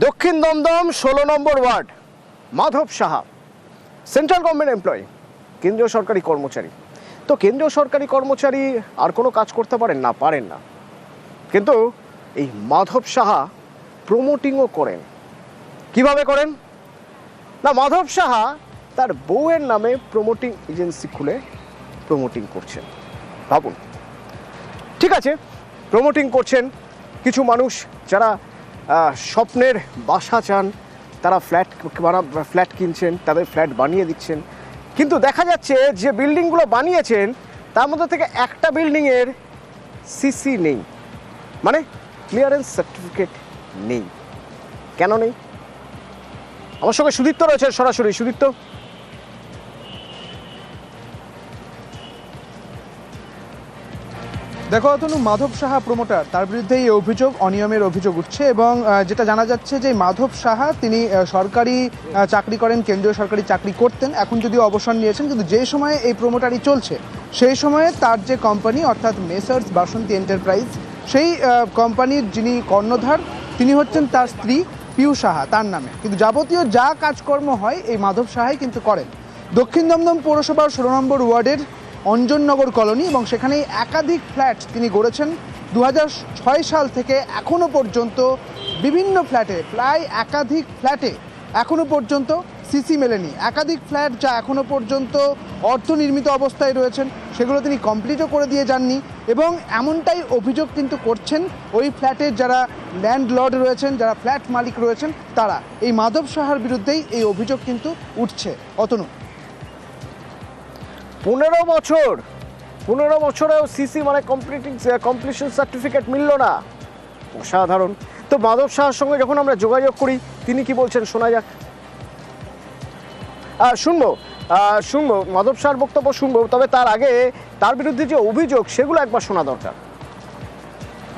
দক্ষিণ দমদম ষোলো নম্বর ward, Madhab Saha, central government employee, কেন্দ্রীয় সরকারি কর্মচারী। তো কেন্দ্রীয় সরকারি কর্মচারী আর কোনো কাজ করতে পারেন না পারেন না। কিন্তু এই মাধব সাহা প্রমোটিংও করেন। কীভাবে করেন? না, মাধব সাহা তার বউয়ের নামে প্রমোটিং এজেন্সি খুলে প্রমোটিং করছেন। ভাবুন। ঠিক আছে প্রমোটিং করছেন কিছু মানুষ যারা স্বপ্নের বাসা চান, তারা ফ্ল্যাট ফ্ল্যাট কিনছেন, তাদের ফ্ল্যাট বানিয়ে দিচ্ছেন। কিন্তু দেখা যাচ্ছে যে বিল্ডিংগুলো বানিয়েছেন, তার মধ্যে থেকে একটা বিল্ডিংয়ের সিসি নেই। মানে ক্লিয়ারেন্স সার্টিফিকেট নেই। কেন নেই? আমার সঙ্গে সুদীপ্ত রয়েছে সরাসরি। সুদীপ্ত? দেখো, অতনু, মাধব সাহা প্রমোটার তার বিরুদ্ধে এই অভিযোগ, অনিয়মের অভিযোগ উঠছে এবং যেটা জানা যাচ্ছে যে মাধব সাহা, তিনি সরকারি চাকরি করেন, কেন্দ্রীয় সরকারি চাকরি করতেন, এখন যদিও অবসর নিয়েছেন, কিন্তু যে সময়ে এই প্রমোটারই চলছে, সেই সময়ে তার যে কোম্পানি অর্থাৎ মেসার্স বাসন্তী এন্টারপ্রাইজ সেই কোম্পানির যিনি কর্ণধার, তিনি হচ্ছেন তার স্ত্রী পিউ সাহা, তার নামে। কিন্তু যাবতীয় যা কাজকর্ম হয়, এই মাধব সাহাই কিন্তু করেন। দক্ষিণ দমদম পৌরসভার ষোলো নম্বর ওয়ার্ডের অঞ্জননগর কলোনি এবং সেখানে একাধিক ফ্ল্যাট তিনি গড়েছেন। দু সাল থেকে এখনও পর্যন্ত বিভিন্ন ফ্ল্যাটে, প্রায় একাধিক ফ্ল্যাটে এখনও পর্যন্ত সিসি মেলেনি। একাধিক ফ্ল্যাট যা এখনও পর্যন্ত অর্থনির্মিত অবস্থায় রয়েছেন, সেগুলো তিনি কমপ্লিটও করে দিয়ে যাননি এবং এমনটাই অভিযোগ কিন্তু করছেন ওই ফ্ল্যাটের যারা ল্যান্ডলর্ড রয়েছেন, যারা ফ্ল্যাট মালিক রয়েছেন, তারা। এই মাধব সাহার বিরুদ্ধেই এই অভিযোগ কিন্তু উঠছে। অতনু পনেরো বছর, পনেরো বছরেও সিসি মানে কমপ্লিটিং কমপ্লিশন সার্টিফিকেট মিলল না। অসাধারণ। তো মাধব শাহর সঙ্গে যখন আমরা যোগাযোগ করি, তিনি কি বলছেন শোনা যাক। শুনব শুনব, মাধব শাহর বক্তব্য শুনব, তবে তার আগে তার বিরুদ্ধে যে অভিযোগ, সেগুলো একবার শোনা দরকার।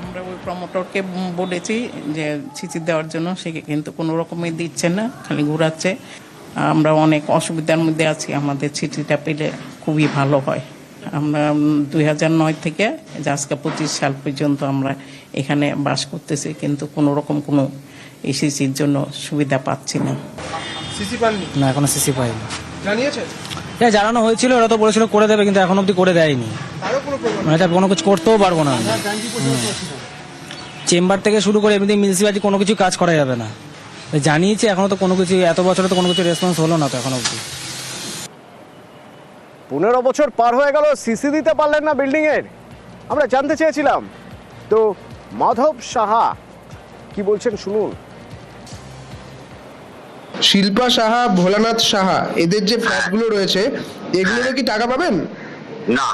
আমরা ওই প্রমোটরকে বলেছি যে ছিচি দেওয়ার জন্য, সে কিন্তু কোনো রকমই দিচ্ছে না, খালি ঘুরাচ্ছে। আমরা অনেক অসুবিধার মধ্যে আছি, আমাদের চিঠিটা পেলে খুবই ভালো হয়। আমরা দুই হাজার নয় থেকে যে আজকে পঁচিশ সাল পর্যন্ত আমরা এখানে বাস করতেছি কিন্তু কোনো রকম কোনো এসিসির জন্য সুবিধা পাচ্ছি না। সিসি পাননি? না এখনও সিসি পাইনি। এটা জানানো হয়েছিল ওরা তো বলেছিল করে দেবে কিন্তু এখন অবধি করে দেয়নি। কোনো মানে এটা কোনো কিছু করতেও পারব না। চেম্বার থেকে শুরু করে এমনি মিউনিসিপালিটি কোনো কিছু কাজ করা যাবে না। জানিয়েছি এখনও তো কোনো কিছু এত বছরে তো কোনো কিছু রেসপন্স হলো না তো এখন অবধি। পনেরো বছর পার হয়ে গেল সিসি দিতে পারলেন না বিল্ডিংয়ের। আমরা জানতে চেয়েছিলাম। তো মাধব সাহা কি বলছেন শুনুন। শিল্পা সাহা ভোলানাথ সাহা এদের যে ফ্ল্যাটগুলো রয়েছে এগুলোতে কি টাকা পাবেন? না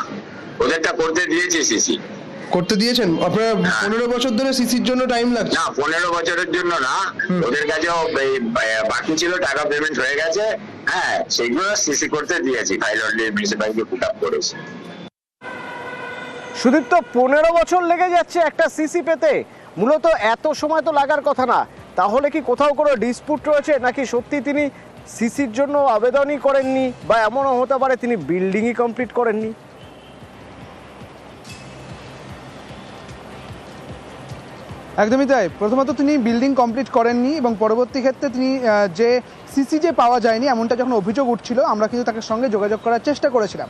ওদেরটা করতে দিয়েছে সিসি করতে দিয়েছেন? আপনারা পনেরো বছর ধরে সিসির জন্য টাইম লাগছে। না পনেরো বছরের জন্য না। ওদের কাছেও বাকি ছিল টাকা পেমেন্ট হয়ে গেছে। হ্যাঁ সেইগুলো সিসি করতে দিয়েছি file already municipality put up করেছে। সুদীপ্ত পনেরো বছর লেগে যাচ্ছে একটা সিসি পেতে। মূলত এত সময় তো লাগার কথা না। তাহলে কি কোথাও কোনো ডিসপুট রয়েছে? নাকি সত্যি তিনি সিসির জন্য আবেদনই করেননি? বা এমনও হতে পারে তিনি বিল্ডিংই কমপ্লিট করেননি? একদমই তাই। প্রথমত তিনি বিল্ডিং কমপ্লিট করেননি এবং পরবর্তী ক্ষেত্রে তিনি যে সিসি যে পাওয়া যায়নি, এমনটা যখন অভিযোগ উঠছিল, আমরা কিন্তু তাকে সঙ্গে যোগাযোগ করার চেষ্টা করেছিলাম।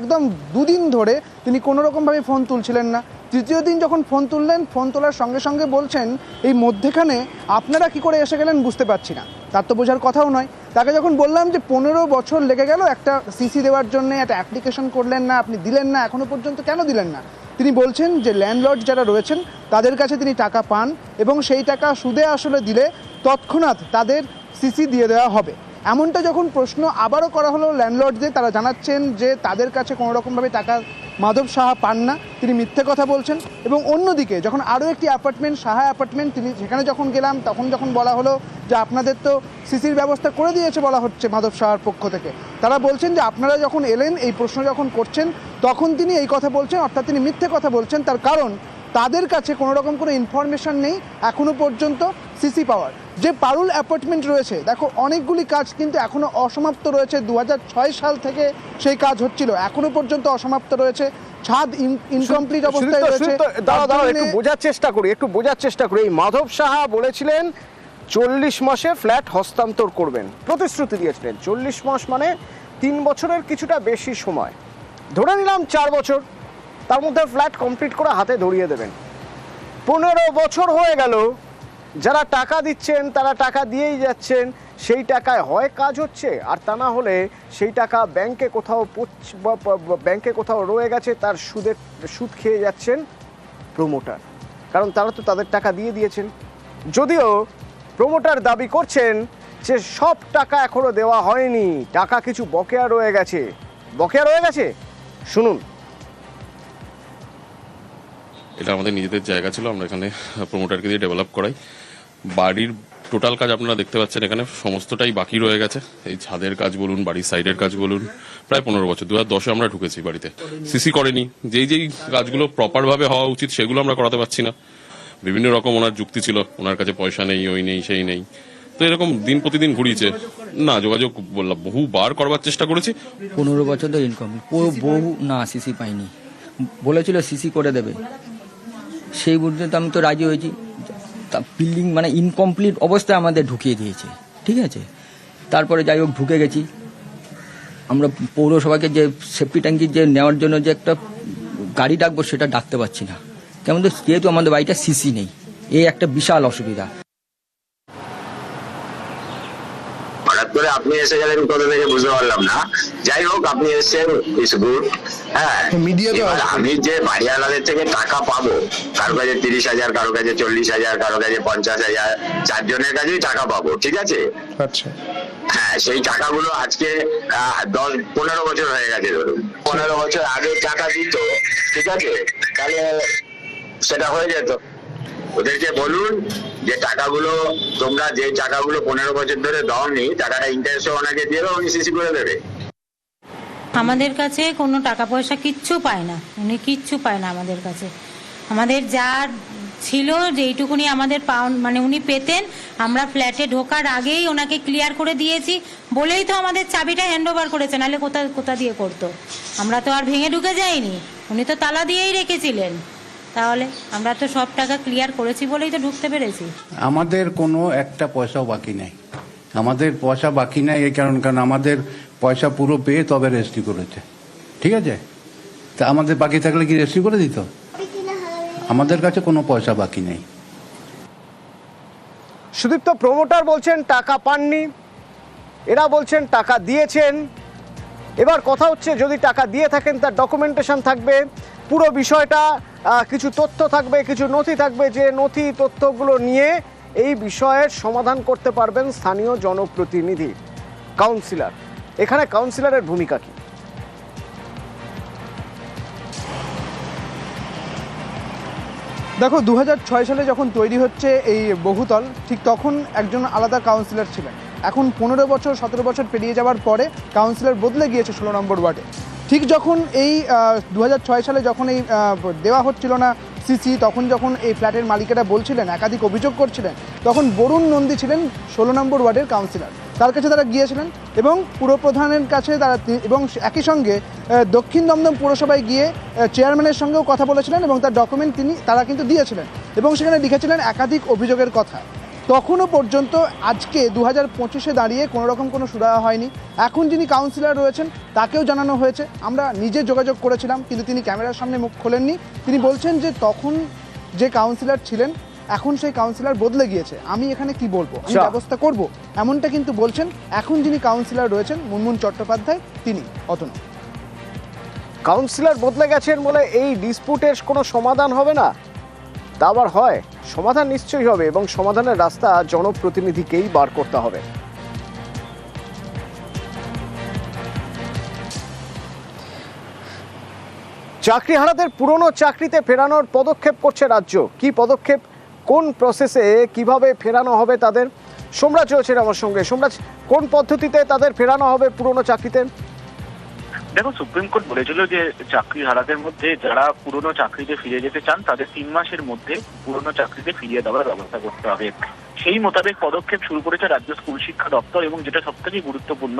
একদম দুদিন ধরে তিনি কোনো রকমভাবে ফোন তুলছিলেন না। তৃতীয় দিন যখন ফোন তুললেন ফোন তোলার সঙ্গে সঙ্গে বলছেন, এই মধ্যেখানে আপনারা কি করে এসে গেলেন বুঝতে পারছি না। তার তো বোঝার কথাও নয়। তাকে যখন বললাম যে, পনেরো বছর লেগে গেল, একটা সিসি দেওয়ার জন্য, একটা অ্যাপ্লিকেশন করলেন না, আপনি দিলেন না, এখনও পর্যন্ত কেন দিলেন না? তিনি বলছেন যে ল্যান্ডলর্ড যারা রয়েছেন, তাদের কাছে তিনি টাকা পান এবং সেই টাকা সুদে আসলে দিলে তৎক্ষণাৎ তাদের সিসি দিয়ে দেওয়া হবে। এমনটা যখন প্রশ্ন আবারও করা হলো ল্যান্ডলর্ডদের, তারা জানাচ্ছেন যে তাদের কাছে কোনো রকমভাবে টাকা মাধব সাহা পান না। তিনি মিথ্যে কথা বলছেন এবং অন্যদিকে যখন আরও একটি অ্যাপার্টমেন্ট, সাহা অ্যাপার্টমেন্ট, তিনি সেখানে যখন গেলাম, তখন যখন বলা হলো যে আপনাদের তো সিসির ব্যবস্থা করে দিয়েছে বলা হচ্ছে মাধব সাহার পক্ষ থেকে। তারা বলছেন যে আপনারা যখন এলেন, এই প্রশ্ন যখন করছেন, তখন তিনি এই কথা বলছেন, অর্থাৎ তিনি মিথ্যে কথা বলছেন। তার কারণ, তাদের কাছে কোনো রকম কোনো ইনফরমেশন নেই এখনও পর্যন্ত সিসি পাওয়ার যে পারুল অ্যাপার্টমেন্ট রয়েছে দেখো অনেকগুলি কাজ কিন্তু এখনও অসমাপ্ত রয়েছে। দু সাল থেকে সেই কাজ হচ্ছিল এখনও পর্যন্ত অসমাপ্ত রয়েছে। ছাদ ইনকমপ্লিট অবস্থায় রয়েছে। দাঁড়াও দাঁড়াও একটু বোঝার চেষ্টা করি একটু বোঝার চেষ্টা করি। এই মাধব সাহা বলেছিলেন চল্লিশ মাসে ফ্ল্যাট হস্তান্তর করবেন। প্রতিশ্রুতি দিয়েছিলেন চল্লিশ মাস মানে তিন বছরের কিছুটা বেশি সময়। ধরে নিলাম চার বছর তার মধ্যে ফ্ল্যাট কমপ্লিট করে হাতে ধরিয়ে দেবেন। পনেরো বছর হয়ে গেল যারা টাকা দিচ্ছেন, তারা টাকা দিয়েই যাচ্ছেন, সেই টাকায় হয় কাজ হচ্ছে। আর তা না হলে সেই টাকা ব্যাংকে কোথাও ব্যাংকে কোথাও রয়ে গেছে, তার সুদের, সুদ খেয়ে যাচ্ছেন প্রমোটার। কারণ তারা তো তাদের টাকা দিয়ে দিয়েছেন। যদিও প্রমোটার দাবি করছেন যে সব টাকা এখনও দেওয়া হয়নি, টাকা কিছু বকেয়া রয়ে গেছে। বকেয়া রয়ে গেছে? শুনুন। এটা আমাদের নিজেদের জায়গা ছিল, আমরা এখানে প্রমোটারকে দিয়ে ডেভেলপ করাই। বাড়ির টোটাল কাজ আপনারা দেখতে পাচ্ছেন এখানে, সমস্তটাই বাকি রয়ে গেছে। এই ছাদের কাজ বলুন, বাড়ির সাইডের কাজ বলুন, প্রায় পনেরো বছর, দু হাজার দশে আমরা ঢুকেছি বাড়িতে। সিসি করেনি। যেই যেই কাজগুলো প্রপার ভাবে হওয়া উচিত, সেগুলো আমরা করাতে পারছি না। বিভিন্ন রকম ওনার যুক্তি ছিল, ওনার কাছে পয়সা নেই, ওই নেই, সেই নেই। তো এরকম দিন প্রতিদিন ঘুরিয়েছে। না, যোগাযোগ বললাম, বহুবার করবার চেষ্টা করেছি। পনেরো বছর ধরে ইনকাম বহু না, সিসি পাইনি। বলেছিল সিসি করে দেবে। সেই বুঝতে আমি তো রাজি হয়েছি। বিল্ডিং মানে ইনকমপ্লিট অবস্থায় আমাদের ঢুকিয়ে দিয়েছে। ঠিক আছে? তারপরে যাই হোক, ঢুকে গেছি। আমরা পৌরসভাকে যে সেফটি ট্যাঙ্কি যে নেওয়ার জন্য যে একটা গাড়ি ডাকবো, সেটা ডাকতে পারছি না। কেমন? যেহেতু আমাদের বাড়িটা সিসি নেই। এই একটা বিশাল অসুবিধা। করে আপনি এসে গেলেন কোথা থেকে বুঝতে পারলাম না। যাই হোক আপনি এসেছেন ইস গুড হ্যাঁ। আমি যে বাড়িওয়ালাদের থেকে টাকা পাবো কারও কাছে তিরিশ হাজার কারও কাছে চল্লিশ হাজার কারও কাছে পঞ্চাশ হাজার চারজনের কাছেই টাকা পাবো ঠিক আছে? আচ্ছা। হ্যাঁ সেই টাকাগুলো আজকে দশ পনেরো বছর হয়ে গেছে ধরুন। পনেরো বছর আগে টাকা দিত ঠিক আছে? তাহলে সেটা হয়ে যেত। ওদেরকে বলুন যে টাকাগুলো তোমরা যে টাকাগুলো পনেরো বছর ধরে দাওনি, টাকাটা ইন্টারেস্ট ওনাকে দিয়ে দাও উনি সিসি করে দেবে। আমাদের কাছে কোনো টাকা পয়সা কিচ্ছু পায় না। উনি কিচ্ছু পায় না আমাদের কাছে। আমাদের যা ছিল যেইটুকুনি আমাদের পাউন্ড মানে উনি পেতেন, আমরা ফ্ল্যাটে ঢোকার আগেই ওনাকে ক্লিয়ার করে দিয়েছি। বলেই তো আমাদের চাবিটা হ্যান্ড ওভার করেছে, নাহলে কোথা কোথা দিয়ে করতো? আমরা তো আর ভেঙে ঢুকে যাইনি। উনি তো তালা দিয়েই রেখেছিলেন। তাহলে আমরা তো সব টাকা ক্লিয়ার করেছি বলেই তো ঢুকতে পেরেছি। আমাদের কোনো একটা পয়সাও বাকি নেই। আমাদের পয়সা বাকি নেই এই কারণ কারণ আমাদের পয়সা পুরো পেয়ে তবে রেজিস্ট্রি করেছে। ঠিক আছে? তা আমাদের বাকি থাকলে কি রেজিস্ট্রি করে দিত? আমাদের কাছে কোনো পয়সা বাকি নেই। সুদীপ্ত প্রমোটার বলছেন টাকা পাননি। এরা বলছেন টাকা দিয়েছেন। এবার কথা হচ্ছে, যদি টাকা দিয়ে থাকেন, তার ডকুমেন্টেশন থাকবে। পুরো বিষয়টা কিছু তথ্য থাকবে, কিছু নথি থাকবে যে নথি তথ্যগুলো নিয়ে এই বিষয়ের সমাধান করতে পারবেন স্থানীয় জনপ্রতিনিধি কাউন্সিলর এখানে কাউন্সিলরের ভূমিকা কি? দেখো দু হাজার ছয় সালে যখন তৈরি হচ্ছে এই বহুতল, ঠিক তখন একজন আলাদা কাউন্সিলর ছিলেন। এখন পনেরো বছর, সতেরো বছর পেরিয়ে যাওয়ার পরে কাউন্সিলর বদলে গিয়েছে ষোলো নম্বর ওয়ার্ডে। ঠিক যখন এই দু হাজার ছয় সালে যখন এই দেওয়া হচ্ছিল না সিসি তখন যখন এই ফ্ল্যাটের মালিকেরা বলছিলেন, একাধিক অভিযোগ করছিলেন, তখন বরুণ নন্দী ছিলেন ষোলো নম্বর ওয়ার্ডের কাউন্সিলর তার কাছে তারা গিয়েছিলেন এবং পুরপ্রধানের কাছে তারা এবং একই সঙ্গে দক্ষিণ দমদম পুরসভায় গিয়ে চেয়ারম্যানের সঙ্গেও কথা বলেছিলেন এবং তার ডকুমেন্ট তিনি, তারা কিন্তু দিয়েছিলেন এবং সেখানে লিখেছিলেন একাধিক অভিযোগের কথা। তখনও পর্যন্ত আজকে দু হাজার পঁচিশে দাঁড়িয়ে কোনো রকম কোনো সুরাহা হয়নি। এখন যিনি কাউন্সিলর রয়েছেন তাকেও জানানো হয়েছে। আমরা নিজে যোগাযোগ করেছিলাম কিন্তু তিনি ক্যামেরার সামনে মুখ খোলেননি। তিনি বলছেন যে তখন যে কাউন্সিলর ছিলেন এখন সেই কাউন্সিলর বদলে গিয়েছে। আমি এখানে কি বলব? আমি আচ্ছা। ব্যবস্থা করব। এমনটা কিন্তু বলছেন এখন যিনি কাউন্সিলর রয়েছেন মুনমুন চট্টোপাধ্যায় তিনি অতনু। কাউন্সিলর বদলে গেছেন বলে এই ডিসপুটের কোনো সমাধান হবে না? তা আবার হয়। সমাধান নিশ্চয়ই হবে এবং সমাধানের রাস্তা জনপ্রতিনিধিকেই বার করতে হবে। চাকরিহারাদের পুরনো চাকরিতে ফেরানোর পদক্ষেপ করছে রাজ্য। কি পদক্ষেপ? কোন প্রসেসে কীভাবে ফেরানো হবে তাদের? সোমরাজ রয়েছেন আমার সঙ্গে। সোমরাজ, কোন পদ্ধতিতে তাদের ফেরানো হবে পুরনো চাকরিতে? দেখো সুপ্রিম কোর্ট বলেছিল যে চাকরি হারাদের মধ্যে যারা পুরনো চাকরিতে ফিরে যেতে চান, তাদের তিন মাসের মধ্যে পুরনো চাকরিতে ফিরিয়ে দেওয়ার ব্যবস্থা করতে হবে। সেই মোতাবেক পদক্ষেপ শুরু করেছে রাজ্য স্কুল শিক্ষা দপ্তর এবং যেটা সব থেকে গুরুত্বপূর্ণ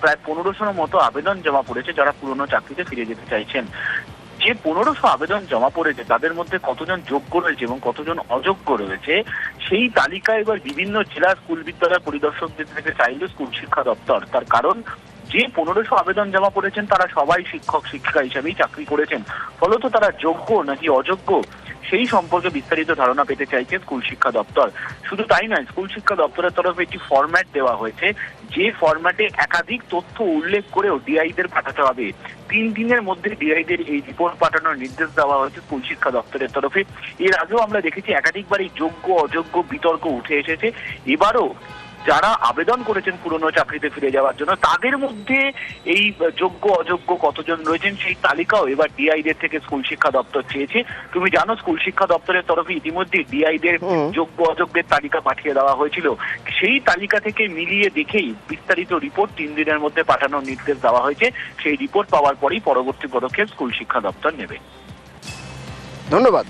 প্রায় পনেরোশোর মতো আবেদন জমা পড়েছে যারা পুরনো চাকরিতে ফিরে যেতে চাইছেন। যে পনেরোশো আবেদন জমা পড়েছে, তাদের মধ্যে কতজন যোগ্য রয়েছে এবং কতজন অযোগ্য রয়েছে, সেই তালিকা এবার বিভিন্ন জেলা স্কুল বিদ্যালয় পরিদর্শকদের থেকে চাইল স্কুল শিক্ষা দপ্তর। তার কারণ যে পনেরোশো আবেদন জমা করেছেন তারা সবাই শিক্ষক, শিক্ষিকা হিসেবেই চাকরি করেছেন। ফলত তারা যোগ্য নাকি অযোগ্য, সেই সম্পর্কে বিস্তারিত ধারণা পেতে চাইছে স্কুল শিক্ষা দপ্তর। শুধু তাই নয়, স্কুল শিক্ষা দপ্তরের তরফে একটি ফরম্যাট দেওয়া হয়েছে, যে ফরম্যাটে একাধিক তথ্য উল্লেখ করেও ডিআইদের পাঠাতে হবে। তিন দিনের মধ্যে ডিআইদের এই রিপোর্ট পাঠানোর নির্দেশ দেওয়া হয়েছে স্কুল শিক্ষা দপ্তরের তরফে। এর আগেও আমরা দেখেছি, একাধিকবার এই যোগ্য, অযোগ্য বিতর্ক উঠে এসেছে। এবারও যারা আবেদন করেছেন পুরনো চাকরিতে ফিরে যাওয়ার জন্য তাদের মধ্যে এই যোগ্য অযোগ্য কতজন রয়েছেন সেই তালিকাও এবার ডিআইদের থেকে স্কুল শিক্ষা দপ্তর চেয়েছে। তুমি জানো স্কুল শিক্ষা দপ্তরের তরফে ইতিমধ্যে ডিআইদের যোগ্য অযোগ্যের তালিকা পাঠিয়ে দেওয়া হয়েছিল। সেই তালিকা থেকে মিলিয়ে দেখেই বিস্তারিত রিপোর্ট তিন দিনের মধ্যে পাঠানোর নির্দেশ দেওয়া হয়েছে। সেই রিপোর্ট পাওয়ার পরেই পরবর্তী পদক্ষেপ স্কুল শিক্ষা দপ্তর নেবে। ধন্যবাদ।